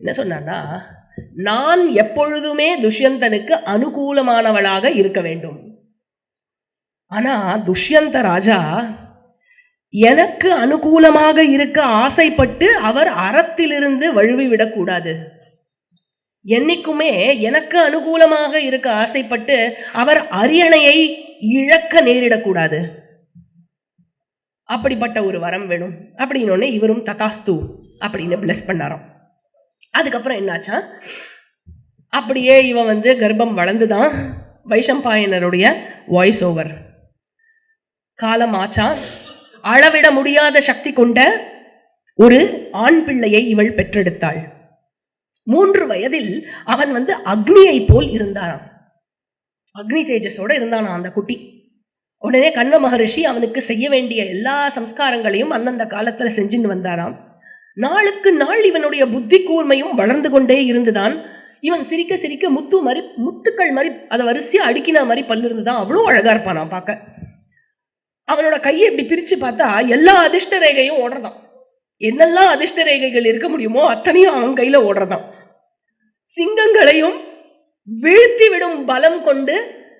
என்ன சொன்னான்னா நான் எப்பொழுதுமே துஷ்யந்தனுக்கு அனுகூலமானவளாக இருக்க வேண்டும். ஆனா துஷ்யந்த ராஜா எனக்கு அனுகூலமாக இருக்க ஆசைப்பட்டு அவர் அறத்திலிருந்து வழுவி விடக்கூடாது என்னைக்குமே எனக்கு அனுகூலமாக இருக்க ஆசைப்பட்டு அவர் அரியணையை இழக்க நேரிடக்கூடாது அப்படிப்பட்ட ஒரு வரம் வேணும். அப்படின்னு இவரும் ததாஸ்து அப்படின்னு பிளஸ் பண்ணாராம். அதுக்கப்புறம் என்னாச்சா? அப்படியே இவன் வந்து கர்ப்பம் வளர்ந்துதான் வைஷம்பாயனருடைய வாய்ஸ் ஓவர் காலம் ஆச்சா? அளவிட முடியாத சக்தி கொண்ட ஒரு ஆண் பிள்ளையை இவள் பெற்றெடுத்தாள். மூன்று வயதில் அவன் வந்து அக்னியை போல் இருந்தானாம் அக்னி தேஜஸோட இருந்தானா அந்த குட்டி. உடனே கண்வ மகரிஷி அவனுக்கு செய்ய வேண்டிய எல்லா சம்ஸ்காரங்களையும் அந்தந்த காலத்துல செஞ்சுன்னு வந்தாராம். நாளுக்கு நாள் இவனுடைய புத்தி கூர்மையும் வளர்ந்து கொண்டே இருந்துதான். இவன் சிரிக்க சிரிக்க முத்து மாதிரி முத்துக்கள் மாதிரி அதை வரிசையா அடுக்கின மாதிரி பல்லு இருந்துதான் அவ்வளோ அழகா நான் பார்க்க. அவனோட கையை இப்படி பிரிச்சு பார்த்தா எல்லா அதிர்ஷ்ட ரேகையும் ஓடுறதான். என்னெல்லாம் அதிர்ஷ்ட ரேகைகள் இருக்க முடியுமோ அத்தனையும் அவன் கையில ஓடுறதான். சிங்கங்களையும் வீழ்த்தி விடும் பலம் கொண்டு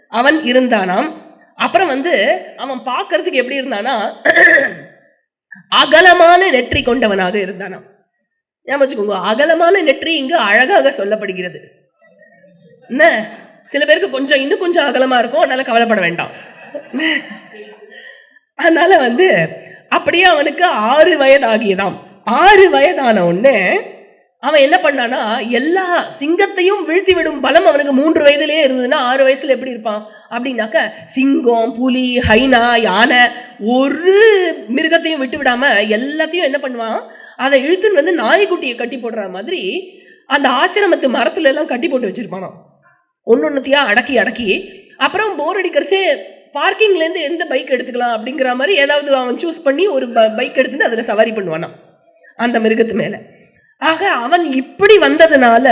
அவன் இருந்தானாம். அப்புறம் வந்து அவன் பார்க்கறதுக்கு எப்படி இருந்தானா அகலமான நெற்றி கொண்டவனாக இருந்தானாம். ஏன் வச்சுக்கோங்க அகலமான நெற்றி இங்கு அழகாக சொல்லப்படுகிறது. என்ன? சில பேருக்கு கொஞ்சம் இன்னும் கொஞ்சம் அகலமா இருக்கும் அதனால கவலைப்பட வேண்டாம். அதனால வந்து அப்படியே அவனுக்கு ஆறு வயதாகியதாம். ஆறு வயதான உடனே அவன் என்ன பண்ணானா எல்லா சிங்கத்தையும் வீழ்த்தி விடும் பலம் அவனுக்கு மூன்று வயதிலே இருந்ததுன்னா ஆறு வயசுல எப்படி இருப்பான்? அப்படின்னாக்க சிங்கம் புலி ஹைனா யானை ஒரு மிருகத்தையும் விட்டு விடாம எல்லாத்தையும் என்ன பண்ணுவான்? அதை இழுத்துன்னு வந்து நாய்க்குட்டியை கட்டி போடுற மாதிரி அந்த ஆசிரமத்து மரத்துல எல்லாம் கட்டி போட்டு வச்சிருப்பானாம். ஒன்னொன்னுத்தையா அடக்கி அடக்கி அப்புறம் போர் அடிக்கிறச்சே பார்க்கிங்லேருந்து எந்த பைக் எடுத்துக்கலாம் அப்படிங்கிற மாதிரி ஏதாவது அவன் சூஸ் பண்ணி ஒரு பைக் எடுத்துட்டு அதில் சவாரி பண்ணுவானாம். அந்த மிருகத்து மேலே. ஆக அவன் இப்படி வந்ததுனால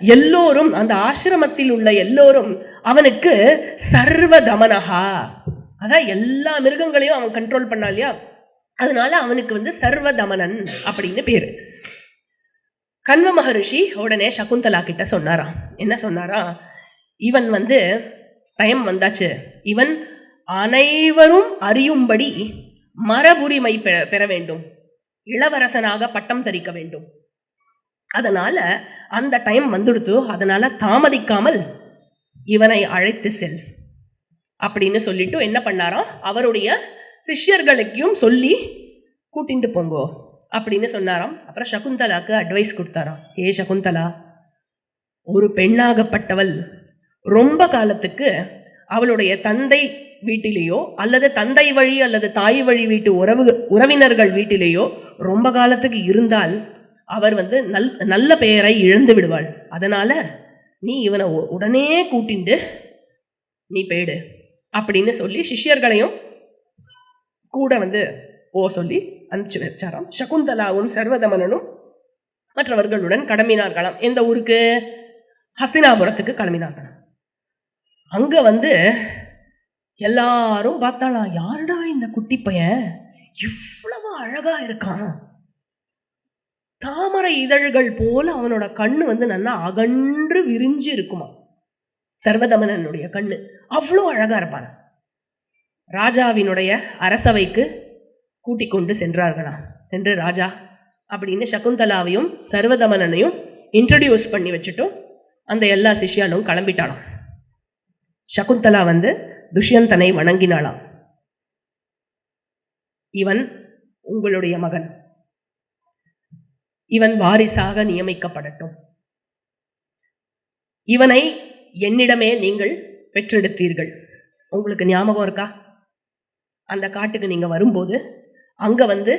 எல்லோரும் அந்த ஆசிரமத்தில் உள்ள எல்லோரும் அவனுக்கு சர்வ தமனகா அதான் எல்லா மிருகங்களையும் அவன் கண்ட்ரோல் பண்ணா இல்லையா? அதனால அவனுக்கு வந்து சர்வ தமனன் அப்படின்னு பேரு. கண்வ மகரிஷி உடனே சகுந்தலா கிட்ட சொன்னாராம். என்ன சொன்னாரா? இவன் வந்து டைம் வந்தாச்சு. இவன் அனைவரும் அறியும்படி மரபுரிமை பெற பெற வேண்டும். இளவரசனாக பட்டம் தரிக்க வேண்டும். அதனால அந்த டைம் வந்துடுத்து அதனால தாமதிக்காமல் இவனை அழைத்து செல் அப்படின்னு சொல்லிட்டு என்ன பண்ணாராம்? அவருடைய சிஷ்யர்களுக்கும் சொல்லி கூட்டிட்டு போங்கோ அப்படின்னு சொன்னாராம். அப்புறம் சகுந்தலாக்கு அட்வைஸ் கொடுத்தாராம். ஏ சகுந்தலா ஒரு பெண்ணாகப்பட்டவள் ரொம்ப காலத்துக்கு அவளுடைய தந்தை வீட்டிலேயோ அல்லது தந்தை வழி அல்லது தாய் வழி வீட்டு உறவு உறவினர்கள் வீட்டிலேயோ ரொம்ப காலத்துக்கு இருந்தால் அவர் வந்து நல் நல்ல பெயரை இழந்து விடுவாள். அதனால் நீ இவனை உடனே கூட்டிண்டு நீ போயிடு அப்படின்னு சொல்லி சிஷ்யர்களையும் கூட வந்து ஓ சொல்லி அனுப்பிச்சு வச்சாராம். சகுந்தலாவும் சர்வதமனனும் மற்றவர்களுடன் கிளம்பினார்களாம் எந்த ஊருக்கு? ஹஸ்தினாபுரத்துக்கு கிளம்பினார்களாம் அங்க வந்து எல்லாரும் பார்த்தாலாம் யாருடா இந்த குட்டி பையன்? இவ்வளவு அழகா இருக்கான். தாமரை இதழ்கள் போல அவனோட கண்ணு வந்து நல்லா அகன்று விரிஞ்சு இருக்குமா? சர்வதமனனுடைய கண்ணு. அவ்வளோ அழகா இருப்பான். ராஜாவினுடைய அரசவைக்கு கூட்டிக் கொண்டு சென்றார்களாம் சென்று ராஜா அப்படின்னு சகுந்தலாவையும் சர்வதமனனையும் இன்ட்ரடியூஸ் பண்ணி வச்சுட்டும் அந்த எல்லா சிஷ்யாலும் கிளம்பிட்டாளாம். சகுந்தலா வந்து துஷ்யந்தனை வணங்கினாளாம். இவன் உங்களுடைய மகன். இவன் வாரிசாக நியமிக்கப்படட்டும். இவனை என்னிடமே நீங்கள் பெற்றெடுத்தீர்கள். உங்களுக்கு ஞாபகம் இருக்கா? அந்த காட்டுக்கு நீங்கள் வரும்போது அங்கே வந்து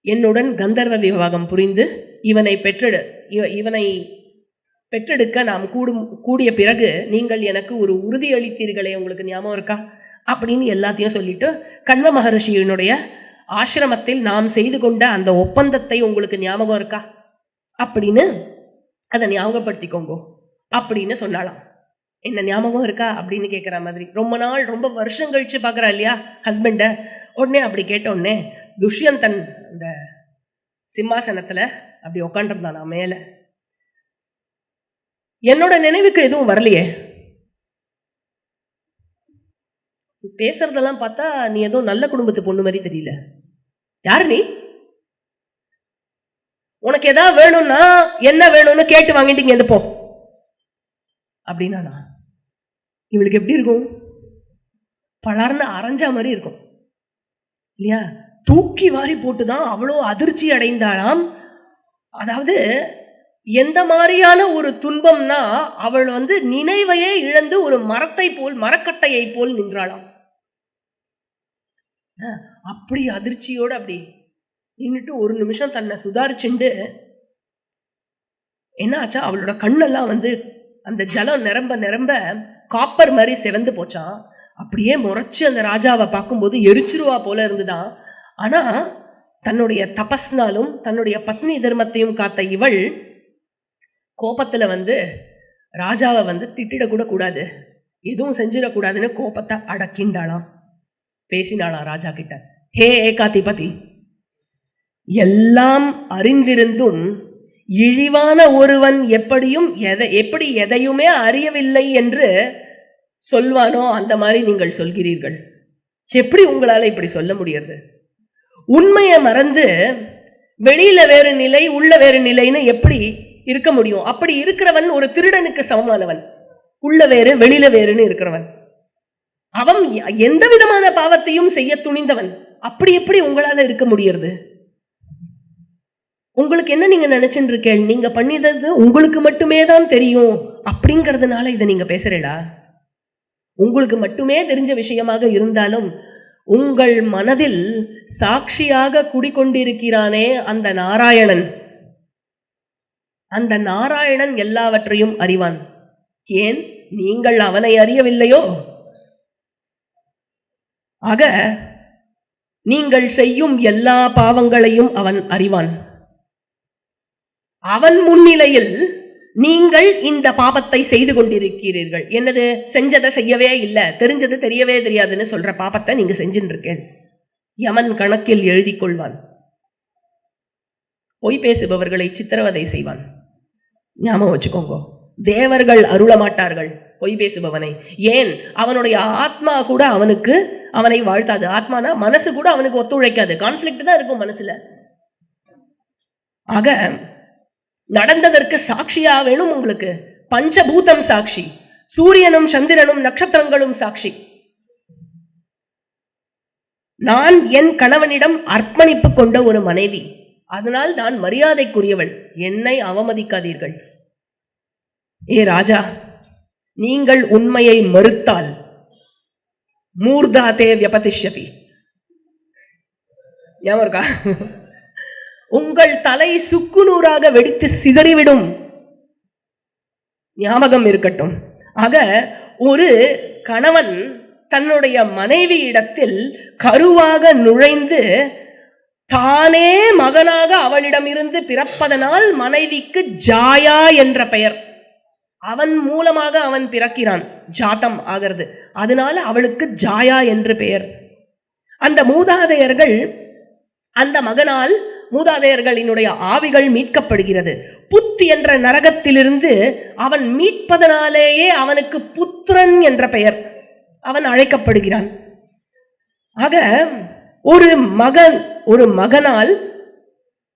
என்னுடன் கந்தர்வ விவாகம் புரிந்து இவனை பெற்றெடு இவ- இவனை பெற்றெடுக்க நாம் கூடும் கூடிய பிறகு நீங்கள் எனக்கு ஒரு உறுதி அளித்தீர்களே உங்களுக்கு ஞாபகம் இருக்கா? அப்படின்னு எல்லாத்தையும் சொல்லிட்டு கண்வ மகரிஷியினுடைய ஆசிரமத்தில் நாம் செய்து கொண்ட அந்த ஒப்பந்தத்தை உங்களுக்கு ஞாபகம் இருக்கா? அப்படின்னு அதை ஞாபகப்படுத்திக்கோங்க. அப்படின்னு சொன்னாலாம் என்ன ஞாபகம் இருக்கா? அப்படின்னு கேட்குற மாதிரி. ரொம்ப நாள் ரொம்ப வருஷம் கழிச்சு பார்க்குறா இல்லையா? ஹஸ்பண்டை உடனே அப்படி கேட்டோடனே துஷ்யந்தன் அந்த சிம்மாசனத்தில் அப்படி உக்காண்டிருந்தானா மேலே. என்னோட நினைவுக்கு எதுவும் வரலையே? பேசுறதெல்லாம் பார்த்தா நீ ஏதோ நல்ல குடும்பத்து பொண்ணு மாதிரி தெரியல. யாரு நீ? உனக்கு எதாவது வேணும்னா என்ன வேணும்னு கேட்டு வாங்கிட்டு இங்க போ. அப்படின்னா இவளுக்கு எப்படி இருக்கும்? பலர்னு அரைஞ்சா மாதிரி இருக்கும். இல்லையா? தூக்கி வாரி போட்டுதான் அவ்வளோ அதிர்ச்சி அடைந்தாளாம். அதாவது எந்த மாதிரியான ஒரு துன்பம்னா அவள் வந்து நினைவையே இழந்து ஒரு மரத்தை போல் மரக்கட்டையை போல் நின்றாளாம். அப்படி அதிர்ச்சியோடு அப்படி நின்றுட்டு ஒரு நிமிஷம் தன்னை சுதாரிச்சுண்டு என்னாச்சா அவளோட கண்ணெல்லாம் வந்து அந்த ஜலம் நிரம்ப நிரம்ப காப்பர் மாதிரி செவந்து போச்சான் அப்படியே முறைச்சி அந்த ராஜாவை பார்க்கும்போது எரிச்சிருவா போல இருந்துதான். ஆனால் தன்னுடைய தபஸ்னாலும் தன்னுடைய பத்னி தர்மத்தையும் காத்த இவள் கோபத்தில் வந்து ராஜாவை வந்து திட்டிடக்கூட கூடாது. எதுவும் செஞ்சிடக்கூடாதுன்னு கோபத்தை அடக்கிண்டாளாம். பேசினானா ராஜா கிட்ட? ஹே ஏகாதிபதி எல்லாம் அறிந்திருந்தும் இழிவான ஒருவன் எப்படியும் எதை எப்படி எதையுமே அறியவில்லை என்று சொல்வானோ அந்த மாதிரி நீங்கள் சொல்கிறீர்கள். எப்படி உங்களால இப்படி சொல்ல முடியாது உண்மையை மறந்து வெளியில வேறு நிலை உள்ள வேறு நிலைன்னு எப்படி இருக்க முடியும்? அப்படி இருக்கிறவன் ஒரு திருடனுக்கு சமமானவன். உள்ள வேறு வெளியில வேறுன்னு இருக்கிறவன். அவன் எந்த விதமான பாவத்தையும் செய்ய துணிந்தவன். அப்படி எப்படி உங்களால இருக்க முடியறது? உங்களுக்கு என்ன நீங்க நினைச்சுட்டு இருக்கேன்? நீங்க பண்ணிதது உங்களுக்கு மட்டுமே தான் தெரியும். அப்படிங்கறதுனால இதை நீங்க பேசுறீங்களா? உங்களுக்கு மட்டுமே தெரிஞ்ச விஷயமாக இருந்தாலும் உங்கள் மனதில் சாட்சியாக குடிக்கொண்டிருக்கிறானே அந்த நாராயணன். அந்த நாராயணன் எல்லாவற்றையும் அறிவான். ஏன்? நீங்கள் அவனை அறியவில்லையோ? ஆக நீங்கள் செய்யும் எல்லா பாவங்களையும் அவன் அறிவான். அவன் முன்னிலையில் நீங்கள் இந்த பாபத்தை செய்து கொண்டிருக்கிறீர்கள். என்னது? செஞ்சதை செய்யவே இல்லை. தெரிஞ்சது தெரியவே தெரியாதுன்னு சொல்ற பாபத்தை நீங்க செஞ்சுட்டு இருக்கேன் யமன் கணக்கில் எழுதி கொள்வான். பொய் பேசுபவர்களை சித்திரவதை செய்வான். ஞாபகம் வச்சுக்கோங்க. தேவர்கள் அருள மாட்டார்கள் பொய் பேசுபவனை. ஏன்? அவனுடைய ஆத்மா கூட அவனுக்கு அவனை வாழ்த்தாது. ஆத்மானா மனசு கூட அவனுக்கு ஒத்துழைக்காது. கான்ஃபிளிக்ட் தான் இருக்கும் மனசுல. ஆக நடந்ததற்கு சாட்சியா வேணும் உங்களுக்கு. பஞ்சபூதம் சாட்சி. சூரியனும் சந்திரனும் நட்சத்திரங்களும் சாட்சி. நான் என் கணவனிடம் அர்ப்பணிப்பு கொண்ட ஒரு மனைவி. அதனால் நான் மரியாதைக்குரியவள். என்னை அவமதிக்காதீர்கள். ஏ ராஜா நீங்கள் உண்மையை மறுத்தால் மூர்தாத்தே வியபதிஷ்யதி ஞாபகம் இருக்கா உங்கள் தலை சுக்குநூறாக வெடித்து சிதறிவிடும் ஞாபகம் இருக்கட்டும் ஆக ஒரு கணவன் தன்னுடைய மனைவி இடத்தில் கருவாக நுழைந்து தானே மகனாக அவளிடமிருந்து பிறப்பதனால் மனைவிக்கு ஜாயா என்ற பெயர் அவன் மூலமாக அவன் பிறக்கிறான். ஜாத்தம் ஆகிறது. அதனால அவளுக்கு ஜாயா என்று பெயர். அந்த மூதாதையர்கள் அந்த மகனால் மூதாதையர்களினுடைய ஆவிகள் மீட்கப்படுகிறது. புத் என்ற நரகத்திலிருந்து அவன் மீட்பதனாலேயே அவனுக்கு புத்திரன் என்ற பெயர் அவன் அழைக்கப்படுகிறான். ஆக ஒரு மகன் ஒரு மகனால்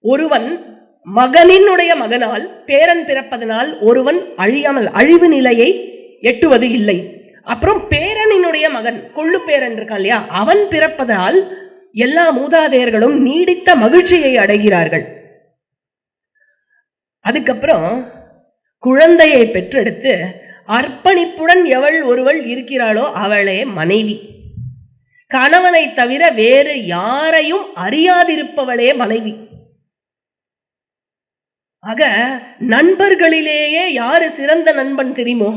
ஒருவன் மகனினுடைய மகனால் பேரன் பிறப்பதனால் ஒருவன் அழியாமல் அழிவு நிலையை எட்டுவது இல்லை. அப்புறம் பேரனினுடைய மகன் கொள்ளு பேரன் இருக்கான் இல்லையா? அவன் பிறப்பதால் எல்லா மூதாதையர்களும் நீடித்த மகிழ்ச்சியை அடைகிறார்கள். அதுக்கப்புறம் குழந்தையை பெற்றெடுத்து அர்ப்பணிப்புடன் எவள் ஒருவள் இருக்கிறாளோ அவளே மனைவி. கணவனை தவிர வேறு யாரையும் அறியாதிருப்பவளே மனைவி. ஆக நண்பர்களிலேயே யாரு சிறந்த நண்பன் தெரியுமோ?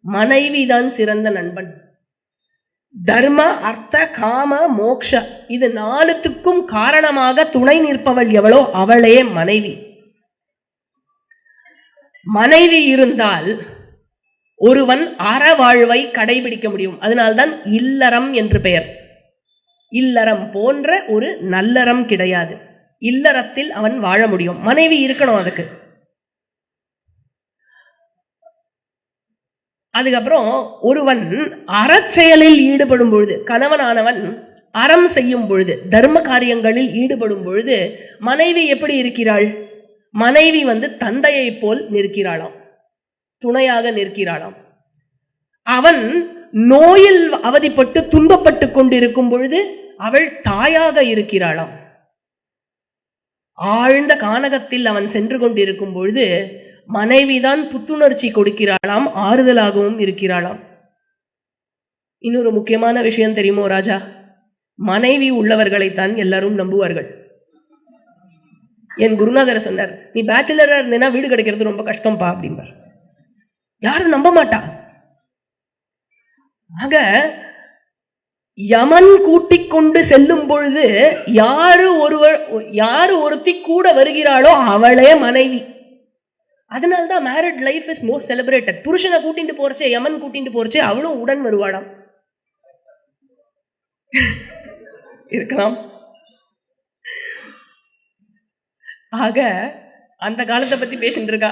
மனைவிதான் சிறந்த நண்பன். தர்ம அர்த்த காம மோக்ஷ இது நாலுத்துக்கும் காரணமாக துணை நிற்பவள் எவளோ? அவளே மனைவி. மனைவி இருந்தால் ஒருவன் அறவாழ்வை கடைபிடிக்க முடியும். அதனால்தான் இல்லறம் என்று பெயர். இல்லறம் போன்ற ஒரு நல்லறம் கிடையாது. இல்லறத்தில் அவன் வாழ முடியும். மனைவி இருக்கணும் அதுக்கு. அதுக்கப்புறம் ஒருவன் அறச்செயலில் ஈடுபடும் பொழுது கணவனானவன் அறம் செய்யும் பொழுது தர்ம காரியங்களில் ஈடுபடும் பொழுது மனைவி எப்படி இருக்கிறாள்? மனைவி வந்து தந்தையைப் போல் நிற்கிறாளாம். துணையாக நிற்கிறாளாம். அவன் நோயில் அவதிப்பட்டு துன்பப்பட்டு கொண்டிருக்கும் பொழுது அவள் தாயாக இருக்கிறாளாம். ஆழ்ந்த கானகத்தில் அவன் சென்று கொண்டிருக்கும் பொழுது மனைவிதான் புத்துணர்ச்சி கொடுக்கிறாளாம் ஆறுதலாகவும் இருக்கிறாளாம். இன்னொரு முக்கியமான விஷயம் தெரியுமோ ராஜா? மனைவி உள்ளவர்களைத்தான் எல்லாரும் நம்புவார்கள். என் குருநாதர் சொன்னார் நீ பேச்சுலராக இருந்தேன்னா வீடு கிடைக்கிறது ரொம்ப கஷ்டம்பா அப்படிம்பார். யாரும் நம்ப மாட்டா ஆக யமன் கூட்டிக் கொண்டு செல்லும் பொழுது யாரு ஒருவர் யாரு ஒருத்தி கூட வருகிறாளோ அவளே மனைவி. அதனால தான் married life is most celebrated புருஷனை கூட்டிட்டு போறச்சே யமன் கூட்டிட்டு போறச்சே அவளும் உடன் வருவாளாம். இருக்கலாம். ஆக அந்த காலத்தை பத்தி பேசிட்டு இருக்கா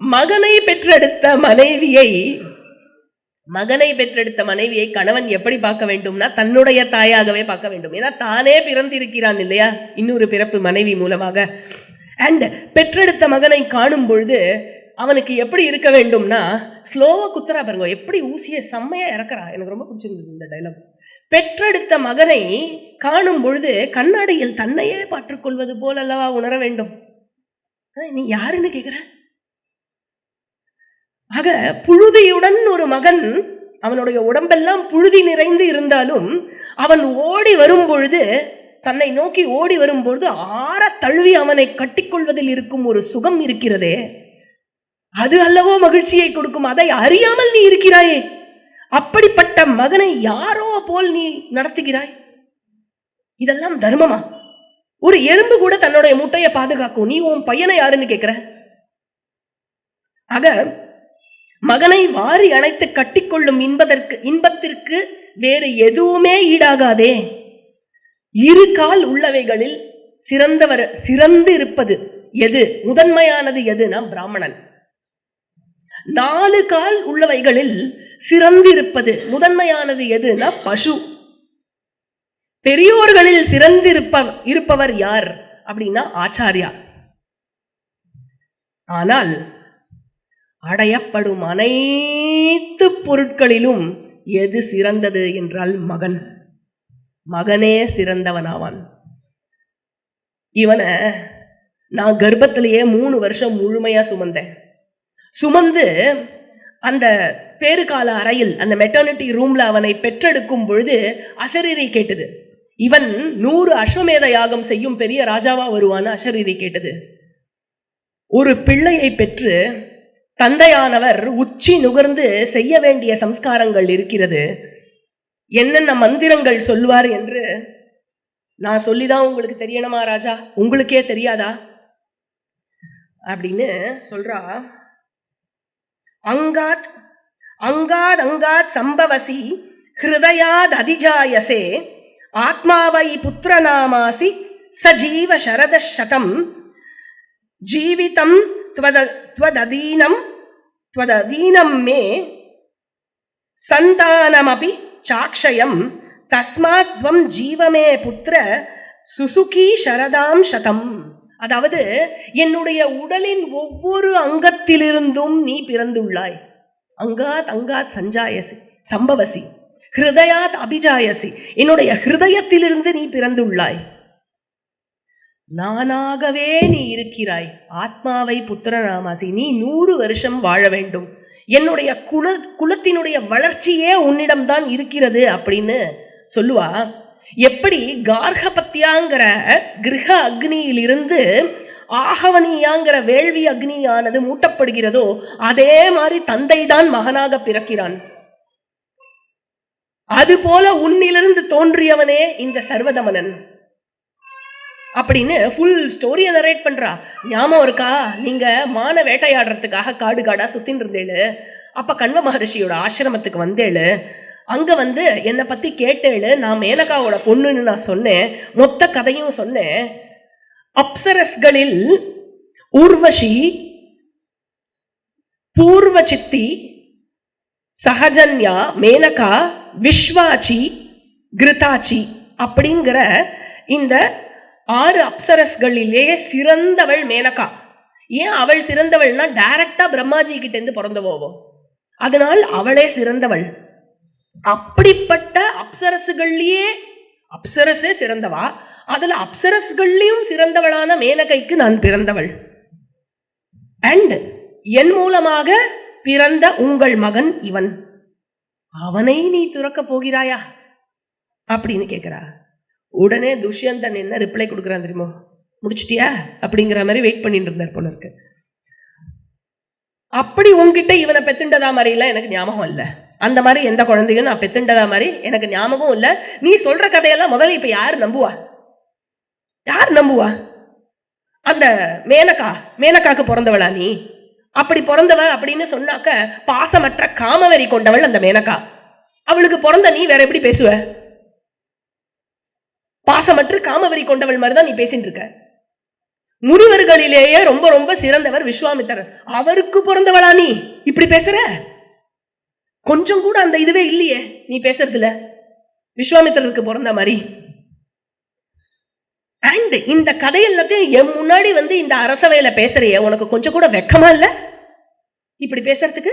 மகனை பெற்றெடுத்த மனைவியை மகனை பெற்றெடுத்த மனைவியை கணவன் எப்படி பார்க்க வேண்டும்னா தன்னுடைய தாயாகவே பார்க்க வேண்டும். ஏன்னா தானே பிறந்திருக்கிறான் இல்லையா? இன்னொரு பிறப்பு மனைவி மூலமாக. அண்ட் பெற்றெடுத்த மகனை காணும் பொழுது அவனுக்கு எப்படி இருக்க வேண்டும்னா ஸ்லோவாக குத்துறா பாருங்க எப்படி ஊசியை செம்மையாக இறக்குறா. எனக்கு ரொம்ப பிடிச்சிருந்தது இந்த டைலாக் பெற்றெடுத்த மகனை காணும் பொழுது கண்ணாடியில் தன்னையே பாற்றுக்கொள்வது போல் அல்லவா உணர வேண்டும்? நீ யாருன்னு கேட்குற ஆக புழுதியுடன் ஒரு மகன் அவனுடைய உடம்பெல்லாம் புழுதி நிறைந்து இருந்தாலும் அவன் ஓடி வரும் பொழுது தன்னை நோக்கி ஓடி வரும்பொழுது ஆற தழுவி அவனை கட்டிக்கொள்வதில் இருக்கும் ஒரு சுகம் இருக்கிறதே. அது அல்லவோ மகிழ்ச்சியை கொடுக்கும். அதை அறியாமல் நீ இருக்கிறாயே. அப்படிப்பட்ட மகனை யாரோ போல் நீ நடத்துகிறாய்? இதெல்லாம் தர்மமா? ஒரு எறும்பு கூட தன்னுடைய முட்டையை பாதுகாக்கும். நீ உன் பையனை யாருன்னு கேட்குற ஆக மகனை வாரி அணைத்து கட்டிக்கொள்ளும் இன்பதற்கு இன்பத்திற்கு வேறு எதுவுமே ஈடாகாதே. இரு கால் உள்ளவைகளில் சிறந்தவர் சிறந்து இருப்பது எது? முதன்மையானது எதுனா பிராமணன். நாலு கால் உள்ளவைகளில் சிறந்திருப்பது முதன்மையானது எதுனா பசு. பெரியோர்களில் சிறந்திருப்ப இருப்பவர் யார்? அப்படின்னா ஆச்சாரியா. ஆனால் அடையப்படும் அனைத்து பொருட்களிலும் எது சிறந்தது என்றால் மகன். மகனே சிறந்தவனாவான். இவனை நான் கர்ப்பத்திலேயே மூணு வருஷம் முழுமையா சுமந்தேன். சுமந்து அந்த பேறுகால அறையில் அந்த மெட்டர்னிட்டி ரூம்ல அவனை பெற்றெடுக்கும் பொழுது அசரீரி கேட்டது. இவன் நூறு அஸ்வமேத யாகம் செய்யும் பெரிய ராஜாவா வருவான்னு அசரீரி கேட்டது. ஒரு பிள்ளையை பெற்று தந்தையானவர் உச்சி நுகர்ந்து செய்ய வேண்டிய சம்ஸ்காரங்கள் இருக்கிறது. என்னென்ன மந்திரங்கள் சொல்லுவார் என்று நான் சொல்லிதான் உங்களுக்கு தெரியணுமா ராஜா? உங்களுக்கே தெரியாதா? அப்படின்னு சொல்றா. அங்காத் அங்காத் அங்காத் சம்பவசி ஹிருதயாத் அதிஜாயசே ஆத்மாவை புத்திரநாமாசி சஜீவ சரத சதம் ஜீவிதம் துவதீனம் त्वदधीनं त्वदधीनं मे சந்தானமபி சாக்ஷயம் தஸ்மாத் துவம் ஜீவமே புத்திர சுசுகி சரதாம் சதம் அதாவது என்னுடைய உடலின் ஒவ்வொரு அங்கத்திலிருந்தும் நீ பிறந்துள்ளாய் அங்காத் அங்காத் சஞ்சாயசி சம்பவசி ஹிருதயாத் அபிஜாயசி என்னுடைய ஹிருதயத்திலிருந்து நீ பிறந்துள்ளாய் நானாகவே நீ இருக்கிறாய். ஆத்மாவை புத்திரராமாசி நீ நூறு வருஷம் வாழ வேண்டும். என்னுடைய குல குலத்தினுடைய வளர்ச்சியே உன்னிடம்தான் இருக்கிறது அப்படின்னு சொல்லுவா. எப்படி கார்கபத்தியாங்கிற கிரக அக்னியிலிருந்து ஆகவனியாங்கிற வேள்வி அக்னியானது மூட்டப்படுகிறதோ அதே மாதிரி தந்தை தான் மகனாக பிறக்கிறான். அதுபோல உன்னிலிருந்து தோன்றியவனே இந்த சர்வதமனன். அப்படின்னு ஃபுல் ஸ்டோரியை நரேட் பண்ணுறா ஞாபகம் இருக்கா? நீங்கள் மான வேட்டையாடுறதுக்காக காடு காடாக சுற்றின்னு இருந்தேளு. அப்போ கண்வ மகரிஷியோட ஆசிரமத்துக்கு வந்தேளு. அங்கே வந்து என்னை பற்றி கேட்டேளு. நான் மேனகாவோட பொண்ணுன்னு நான் சொன்னேன். மொத்த கதையும் சொன்னேன். அப்சரஸ்களில் ஊர்வஷி பூர்வ சித்தி சஹஜன்யா மேனகா விஸ்வாச்சி கிருதாச்சி அப்படிங்கிற இந்த ஆறு அப்சரஸ்களிலே சிறந்தவள் மேனகா. ஏன் அவள் சிறந்தவள்னா டைரக்டா பிரம்மாஜி கிட்டேருந்து பிறந்து பிறந்தவோவோ அதனால் அவளே சிறந்தவள். அப்படிப்பட்ட அப்சரசுகள்லயே அப்சரஸே சிறந்தவா? அதுல அப்சரஸ்கள்லயும் சிறந்தவளான மேனகைக்கு நான் பிறந்தவள். அண்ட் என் மூலமாக பிறந்த உங்கள் மகன் இவன். அவனை நீ துறக்க போகிறாயா? அப்படின்னு கேட்கிறா உடனே துஷ்யந்தன் என்ன ரிப்ளை கொடுக்குறான் தெரியுமோ? முடிச்சிட்டியா? அப்படிங்கிற மாதிரி வெயிட் பண்ணிட்டு இருந்தார் போல இருக்கு. அப்படி உங்ககிட்ட இவனை பெத்துண்டதா மாதிரிலாம் எனக்கு ஞாபகம் இல்லை. அந்த மாதிரி எந்த குழந்தையும் நான் பெத்துண்டதா மாதிரி எனக்கு ஞாபகம் இல்லை. நீ சொல்ற கதையெல்லாம் முதல்ல இப்ப யார் நம்புவா? யார் நம்புவா? அந்த மேனகா மேனக்காக்கு பிறந்தவளா நீ? அப்படி பிறந்தவ அப்படின்னு சொன்னாக்க பாசமற்ற காமவெறி கொண்டவள் அந்த மேனகா. அவளுக்கு பிறந்த நீ வேற எப்படி பேசுவ? பாசமற்று காமவெறி கொண்டவள் மாதிரி தான் நீ பேசிட்டு இருக்க முனிவர்களிலேயே ரொம்ப ரொம்ப சிறந்தவர் விஸ்வாமித்தர் அவருக்கு பிறந்தவளா நீ? இப்படி பேசுற? கொஞ்சம் கூட அந்த இதுவே இல்லையே. நீ பேசுறதுல. விஸ்வாமித்திரருக்கு பிறந்த மாதிரி. அண்ட் இந்த கதை எல்லாத்தையும் என் முன்னாடி வந்து இந்த அரசவையில பேசுறிய. உனக்கு கொஞ்சம் கூட வெக்கமா இல்ல? இப்படி பேசுறதுக்கு?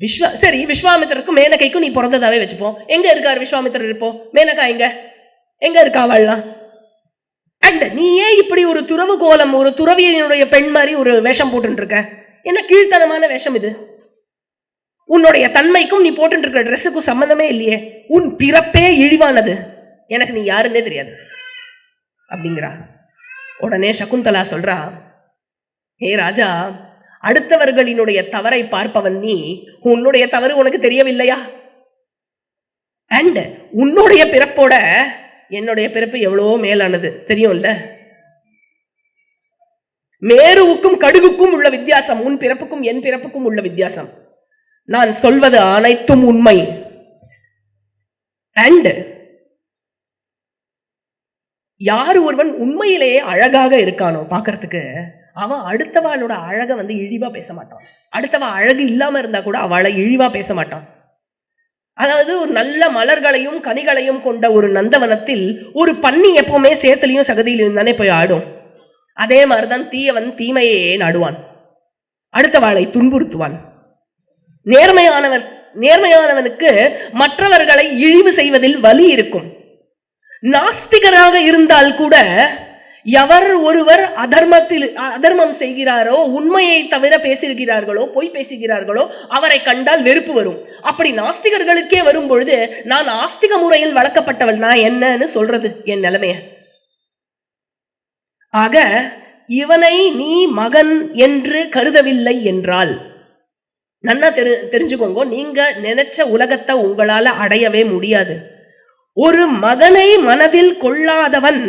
விஸ்வா சரி விஸ்வாமித்திரருக்கும் மேனகைக்கும் நீ பிறந்ததாவே வச்சுப்போம் எங்க இருக்காரு விஸ்வாமித்திரர் இருப்போம் மேனகா எங்க? எங்க இருக்காவள்லாம் அண்ட் நீ ஏன் இப்படி ஒரு துறவு கோலம் ஒரு துறவியினுடைய பெண் மாதிரி ஒரு வேஷம் போட்டுருக்க இருக்க என்ன கீழ்த்தனமான வேஷம் இது? உன்னுடைய தன்மைக்கும் நீ போட்டுட்டு இருக்கிற ட்ரெஸ்ஸுக்கும் சம்பந்தமே இல்லையே. உன் பிறப்பே இழிவானது. எனக்கு நீ யாருன்னே தெரியாது. அப்படிங்கிறா. உடனே சகுந்தலா சொல்றா ஏ ராஜா அடுத்தவர்களினுடைய தவறை பார்ப்பவன் நீ. உன்னுடைய தவறு உனக்கு தெரியவில்லையா? அண்ட் உன்னுடைய பிறப்போட என்னுடைய பிறப்பு எவ்வளவோ மேலானது தெரியும்ல? மேருவுக்கும் கடுகுக்கும் உள்ள வித்தியாசம் உன் பிறப்புக்கும் என் பிறப்புக்கும் உள்ள வித்தியாசம். நான் சொல்வது அனைத்தும் உண்மை. அண்ட் யார் ஒருவன் உண்மையிலேயே அழகாக இருக்கானோ பார்க்கறதுக்கு அவன் அடுத்தவாளோட அழகை வந்து இழிவாக பேச மாட்டான். அடுத்தவ அழகு இல்லாமல் இருந்தால் கூட அவளை இழிவாக பேச மாட்டான். அதாவது ஒரு நல்ல மலர்களையும் கனிகளையும் கொண்ட ஒரு நந்தவனத்தில் ஒரு பன்னி எப்பவுமே சேத்துலையும் சகதியிலையும் தானே போய் ஆடும். அதே மாதிரிதான் தீயவன் தீமையே நாடுவான். அடுத்தவாளை துன்புறுத்துவான். நேர்மையானவன் நேர்மையானவனுக்கு மற்றவர்களை இழிவு செய்வதில் வலி இருக்கும். நாஸ்திகராக இருந்தால் கூட எவர் ஒருவர் அதர்மத்தில் அதர்மம் செய்கிறாரோ உண்மையை தவிர பேசுகிறார்களோ பொய் பேசுகிறார்களோ அவரை கண்டால் வெறுப்பு வரும். அப்படி நாஸ்திகர்களுக்கே வரும் பொழுது நான் ஆஸ்திக முறையில் வளர்க்கப்பட்டவள் நான் என்னன்னு சொல்றது என் நிலைமைய. ஆக இவனை நீ மகன் என்று கருதவில்லை என்றால் நன்னா தெரி தெரிஞ்சுக்கோங்க நீங்க நினைச்ச உலகத்தை உங்களால அடையவே முடியாது. ஒரு மகனை மனதில் கொள்ளாதவன்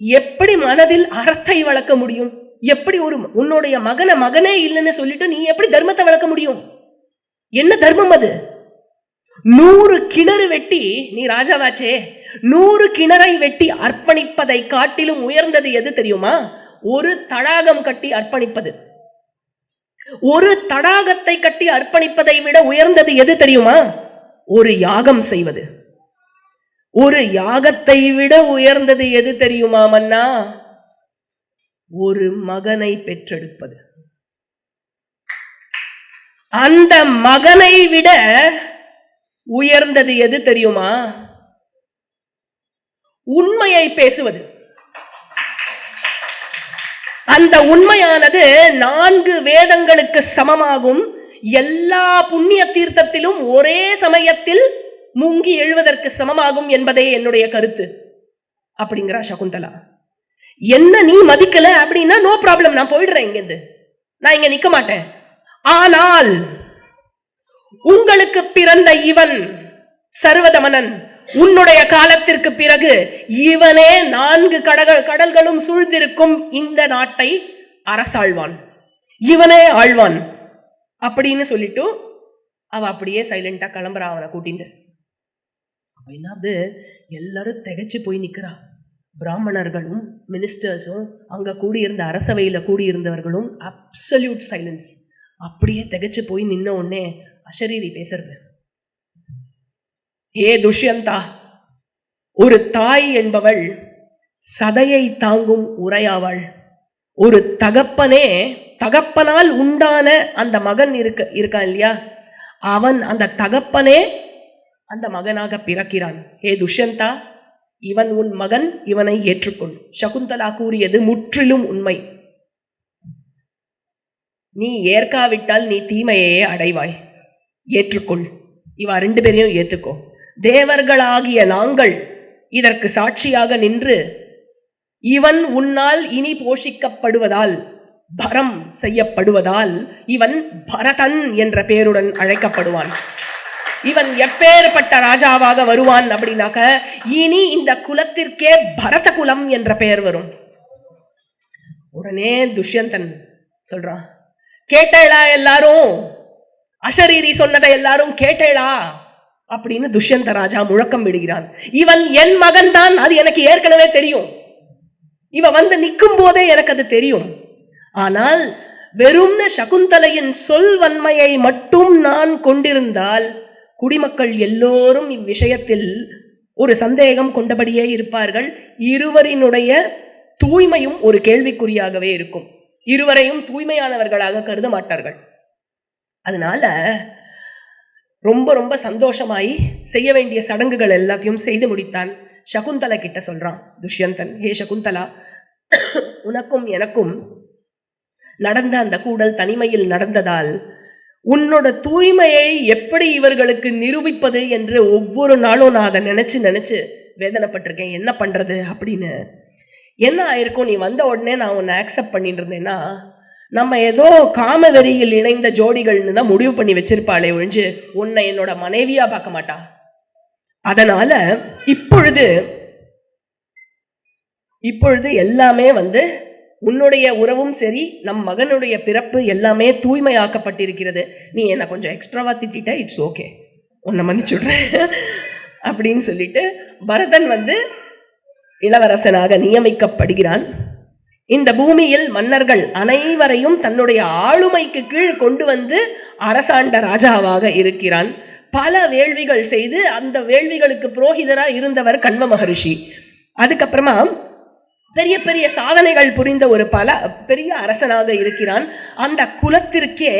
எப்படி மனதில் அறத்தை வளர்க்க முடியும்? எப்படி ஒரு உன்னுடைய மகனை மகனே இல்லைன்னு சொல்லிட்டு நீ எப்படி தர்மத்தை வளர்க்க முடியும்? என்ன தர்மம் அது? நூறு கிணறு வெட்டி நீ ராஜாவாச்சே நூறு கிணறை வெட்டி அர்ப்பணிப்பதை காட்டிலும் உயர்ந்தது எது தெரியுமா? ஒரு தடாகம் கட்டி அர்ப்பணிப்பது. ஒரு தடாகத்தை கட்டி அர்ப்பணிப்பதை விட உயர்ந்தது எது தெரியுமா? ஒரு யாகம் செய்வது. ஒரு யாகத்தை விட உயர்ந்தது எது தெரியுமா மன்னா? ஒரு மகனை பெற்றெடுப்பது. அந்த மகனை விட உயர்ந்தது எது தெரியுமா? உண்மையை பேசுவது. அந்த உண்மையானது நான்கு வேதங்களுக்கு சமமாகும். எல்லா புண்ணிய தீர்த்தத்திலும் ஒரே சமயத்தில் முங்கி எழுவதற்கு சமமாகும் என்பதே என்னுடைய கருத்து. அப்படிங்கிறா சகுந்தலா. என்ன நீ மதிக்கல அப்படின்னா நோ ப்ராப்ளம் நான் போயிடுறேன் இங்கிருந்து நான் இங்க நிக்க மாட்டேன். ஆனால் உங்களுக்கு பிறந்த இவன் சர்வதமனன். உன்னுடைய காலத்திற்கு பிறகு இவனே நான்கு கடகள் கடல்களும் சூழ்ந்திருக்கும் இந்த நாட்டை அரசாழ்வான். இவனே ஆழ்வான். அப்படின்னு சொல்லிட்டு அவ அப்படியே சைலண்டா கிளம்புறா அவனை கூட்டிட்டு. அப்ப என்னது? எல்லாரும் திகைச்சு போய் நிற்கிறா பிராமணர்களும் மினிஸ்டர்ஸும் அங்கே கூடியிருந்த அரசவையில் கூடியிருந்தவர்களும் அப்சல்யூட் சைலன்ஸ் அப்படியே திகைச்சு போய் நின்ன உடனே அஷரீரி பேசுறது. ஏ துஷ்யந்தா ஒரு தாய் என்பவள் சதையை தாங்கும் உரையாவாள். ஒரு தகப்பனே தகப்பனால் உண்டான அந்த மகன் இருக்க இருக்கான் இல்லையா? அவன் அந்த தகப்பனே அந்த மகனாக பிறக்கிறான். ஏ துஷ்யந்தா இவன் உன் மகன் இவனை ஏற்றுக்கொள். சகுந்தலா கூறியது முற்றிலும் உண்மை. நீ ஏற்காவிட்டால் நீ தீமையே அடைவாய். ஏற்றுக்கொள். இவா ரெண்டு பேரையும் ஏத்துக்கோ. தேவர்களாகிய நாங்கள் இதற்கு சாட்சியாக நின்று இவன் உன்னால் இனி போஷிக்கப்படுவதால் பரம் செய்யப்படுவதால் இவன் பரதன் என்ற பெயருடன் அழைக்கப்படுவான். இவன் எப்பேற்பட்ட ராஜாவாக வருவான் அப்படின்னாக்க இனி இந்த குலத்திற்கே பரத குலம் என்ற பெயர் வரும். உடனே துஷ்யந்தன் சொல்றான் கேட்டேளா எல்லாரும்? அஷரீரி சொன்னதை எல்லாரும் கேட்டேளா? அப்படின்னு துஷ்யந்த ராஜா முழக்கம் விடுகிறான். இவன் என் மகன் தான் அது எனக்கு ஏற்கனவே தெரியும். இவ வந்து நிற்கும் போதே எனக்கு அது தெரியும். ஆனால் வெறும்ன சகுந்தலையின் சொல் வன்மையை மட்டும் நான் கொண்டிருந்தால் குடிமக்கள் எல்லோரும் இவ்விஷயத்தில் ஒரு சந்தேகம் கொண்டபடியே இருப்பார்கள். இருவரினுடைய தூய்மையும் ஒரு கேள்விக்குறியாகவே இருக்கும். இருவரையும் தூய்மையானவர்களாக கருத மாட்டார்கள். அதனால ரொம்ப ரொம்ப சந்தோஷமாய் செய்ய வேண்டிய சடங்குகள் எல்லாத்தையும் செய்து முடித்தான். சகுந்தலா கிட்ட சொல்றான் துஷ்யந்தன் ஹே சகுந்தலா உனக்கும் எனக்கும் நடந்த அந்த கூடல் தனிமையில் நடந்ததால் உன்னோட தூய்மையை எப்படி இவர்களுக்கு நிரூபிப்பது என்று ஒவ்வொரு நாளும் நான் அதை நினச்சி நினச்சி வேதனைப்பட்டிருக்கேன். என்ன பண்ணுறது அப்படின்னு. என்ன ஆயிருக்கும்? நீ வந்த உடனே நான் உன்னை ஆக்செப்ட் பண்ணிட்டு இருந்தேன்னா நம்ம ஏதோ காமவெறியில் இணைந்த ஜோடிகள்னு தான் முடிவு பண்ணி வச்சிருப்பாளே ஒழிஞ்சு உன்னை என்னோட மனைவியா பார்க்க மாட்டா. அதனால இப்பொழுது இப்பொழுது எல்லாமே வந்து உன்னுடைய உறவும் சரி நம் மகனுடைய பிறப்பு எல்லாமே தூய்மையாக்கப்பட்டிருக்கிறது. நீ என்னை கொஞ்சம் எக்ஸ்ட்ராவா திட்டிட்ட இட்ஸ் ஓகே உன்னை மன்னிச்சுடுறேன். அப்படின்னு சொல்லிட்டு பரதன் வந்து இளவரசனாக நியமிக்கப்படுகிறான். இந்த பூமியில் மன்னர்கள் அனைவரையும் தன்னுடைய ஆளுமைக்கு கீழ் கொண்டு வந்து அரசாண்ட ராஜாவாக இருக்கிறான். பல வேள்விகள் செய்து அந்த வேள்விகளுக்கு புரோகிதராக இருந்தவர் கண்வ மகரிஷி. அதுக்கப்புறமா பெரிய பெரிய சாதனைகள் புரிந்த ஒரு பல பெரிய அரசனாக இருக்கிறான். அந்த குலத்திற்கே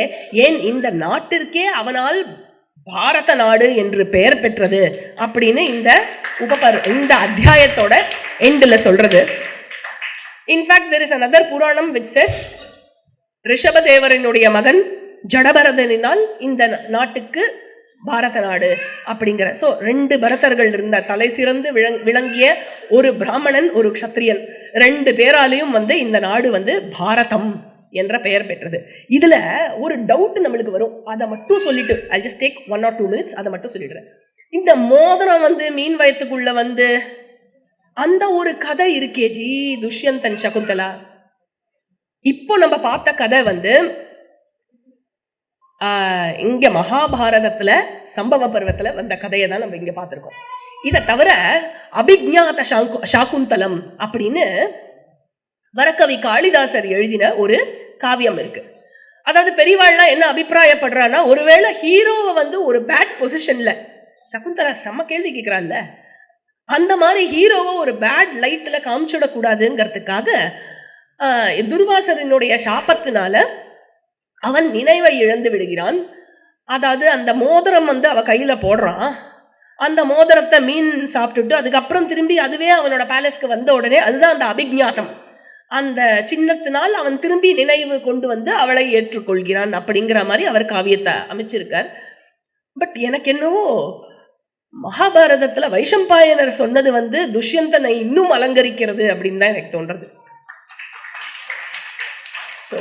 ஏன் இந்த நாட்டிற்கே அவனால் பாரத நாடு என்று பெயர் பெற்றது அப்படின்னு இந்த உபபர் இந்த அத்தியாயத்தோட எண்டில் சொல்றது. In fact there is another puranam which says ரிஷபதேவரனுடைய மகன் ஜடபரதனினால் இந்த நாட்டுக்கு பாரத நாடு அப்படிங்கிற. ஸோ ரெண்டு பரதர்கள் இருந்த தலை சிறந்து விளங் விளங்கிய ஒரு பிராமணன் ஒரு க்ஷத்ரியன் ரெண்டு பேராலையும் வந்து இந்த நாடு வந்து பாரதம் என்ற பெயர் பெற்றது. இதில் ஒரு டவுட் நம்மளுக்கு வரும். அதை மட்டும் சொல்லிட்டு I just take one or two minutes அதை மட்டும் சொல்லிடுறேன். இந்த மோதிரம் வந்து மீன் வயத்துக்குள்ள வந்து அந்த ஒரு கதை இருக்கே ஜி துஷ்யந்தன் சகுந்தலா. இப்போ நம்ம பார்த்த கதை வந்து இங்கே மகாபாரதத்தில் சம்பவ பருவத்தில் வந்த கதையை தான் நம்ம இங்கே பார்த்துருக்கோம். இதை தவிர அபிஜாத சாகு சாகுந்தலம் அப்படின்னு வரக்கவி காளிதாசர் எழுதின ஒரு காவியம் இருக்கு. அதாவது பெரியவாள்லாம் என்ன அபிப்பிராயப்படுறான்னா ஒருவேளை ஹீரோவை வந்து ஒரு பேட் பொசிஷன்ல சகுந்தலா செம்ம கேள்வி கேட்குறான்ல அந்த மாதிரி ஹீரோவை ஒரு பேட் லைட்ல காமிச்சுடக்கூடாதுங்கிறதுக்காக ஆஹ், துர்வாசரினுடைய சாபத்தினால அவன் நினைவை இழந்து விடுகிறான். அதாவது அந்த மோதிரம் வந்து அவ கையில போடுறான். அந்த மோதிரத்தை மீன் சாப்பிட்டுட்டு அதுக்கப்புறம் திரும்பி அதுவே அவனோட பேலஸ்க்கு வந்த உடனே அதுதான் அந்த அபிஜ்ஞானம் அந்த சின்னத்தினால் அவன் திரும்பி நினைவு கொண்டு வந்து அவளை ஏற்றுக்கொள்கிறான் அப்படிங்கிற மாதிரி அவர் காவியத்தை அமைச்சிருக்கார். பட் எனக்கு என்னவோ மகாபாரதத்தில் வைஷம்பாயனர் சொன்னது வந்து துஷ்யந்தனை இன்னும் அலங்கரிக்கிறது அப்படின்னு தான் எனக்கு தோன்றது. So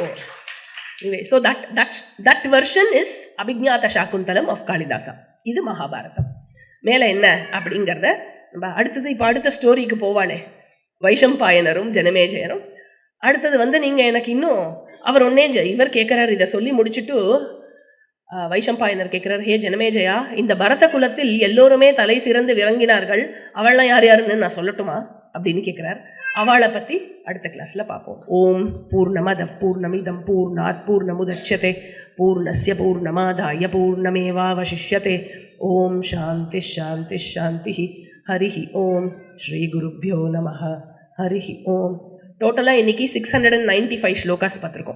so that that that version is அபிஜாத Shakuntalam of Kalidasa இது மகாபாரதம். மேலே என்ன அப்படிங்கிறத நம்ம அடுத்தது இப்போ அடுத்த ஸ்டோரிக்கு போவாளே. வைஷம்பாயனரும் ஜனமேஜயரும். அடுத்தது வந்து நீங்கள் எனக்கு இன்னும் அவர் ஒன்னே இவர் கேட்குறாரு இதை சொல்லி முடிச்சுட்டு வைஷம்பாயனர் கேட்குறாரு ஹே ஜனமேஜயா இந்த பரத குலத்தில் எல்லோருமே தலை சிறந்து விளங்கினார்கள். அவள்லாம் யார் யாருன்னு நான் சொல்லட்டுமா? அப்படின்னு கேட்குறார் அவளை பற்றி அடுத்த கிளாஸில் பார்ப்போம். ஓம் பூர்ணமத பூர்ணமிதம் பூர்ணாத் பூர்ணமுதட்சதே पूर्णस्य पूर्णमादाय पूर्णमेवावशिष्यते। ॐ शान्तिश्शान्तिश्शान्तिः हरिः ओम श्री गुरुभ्यो नमः। हरिः ओम टोटला इनकी 695 फाइव श्लोक पत्रको